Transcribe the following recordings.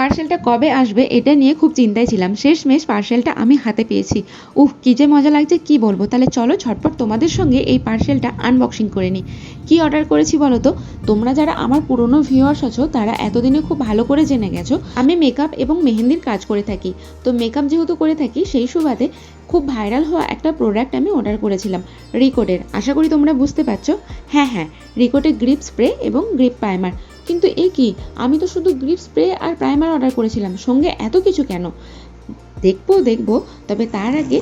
পার্সেলটা কবে আসবে এটা নিয়ে খুব চিন্তায় ছিলাম। শেষমেশ পার্সেলটা আমি হাতে পেয়েছি। উফ, কী যে মজা লাগছে, কি বলব? তাহলে চলো ঝটপট তোমাদের সঙ্গে এই পার্সেলটা আনবক্সিং করে নিই। কী অর্ডার করেছি বলো তো? তোমরা যারা আমার পুরনো ভিউয়ার্স আছো, তারা এতদিনে খুব ভালো করে জেনে গেছো, আমি মেকআপ এবং মেহেন্দির কাজ করে থাকি। তো মেকআপ যেহেতু করে থাকি, সেই সুবাদে খুব ভাইরাল হওয়া একটা প্রোডাক্ট আমি অর্ডার করেছিলাম রিকোডের আশা করি তোমরা বুঝতে পারছ? হ্যাঁ হ্যাঁ রিকোডের গ্রিপ স্প্রে এবং গ্রিপ প্রাইমার কিন্তু এ কি? আমি তো শুধু গ্রিপ স্প্রে আর প্রাইমার অর্ডার করেছিলাম। সঙ্গে এত কিছু কেন? দেখব দেখব, তবে তার আগে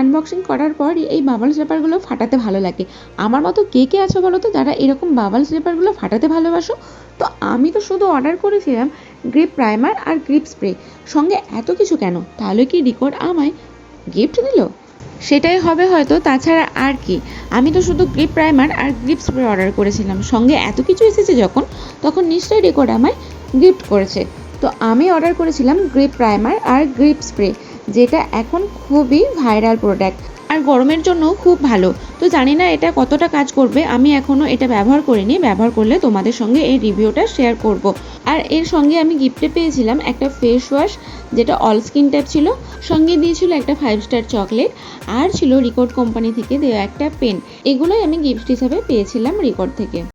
আনবক্সিং করার পরই এই বাবল স্লিপারগুলো ফাটাতে ভালো লাগে। আমার মতো কে কে আছো বলো তো? যারা এরকম বাবাল স্লিপারগুলো ফাটাতে ভালোবাসো? তো আমি তো শুধু অর্ডার করেছিলাম গ্রিপ প্রাইমার আর গ্রিপ স্প্রে সঙ্গে এত কিছু কেন? তাহলে কি রিকর্ড আমায় গিফট দিল? সেটাই হবে হয়তো, তাছাড়া আর কি। আমি তো শুধু গ্রিপ প্রাইমার আর গ্রিপ স্প্রে অর্ডার করেছিলাম। সঙ্গে এত কিছু এসেছে যখন, তখন নিশ্চয়ই রেকর্ড আমায় গিফট করেছে। তো আমি অর্ডার করেছিলাম গ্রিপ প্রাইমার আর গ্রিপ স্প্রে যেটা এখন খুবই ভাইরাল প্রোডাক্ট আর গরমের জন্য খুব ভালো। তো জানি না এটা কতটা কাজ করবে, আমি এখনও এটা ব্যবহার করিনি, ব্যবহার করলে তোমাদের সঙ্গে এই রিভিউটা শেয়ার করব। আর এর সঙ্গে আমি গিফটে পেয়েছিলাম একটা ফেস ওয়াশ যেটা অল স্কিন টাইপ ছিল, সঙ্গে দিয়েছিল একটা ফাইভ স্টার চকলেট আর ছিল রিকর্ড কোম্পানি থেকে দেওয়া একটা পেন এগুলোই আমি গিফট হিসাবে পেয়েছিলাম রিকর্ড থেকে।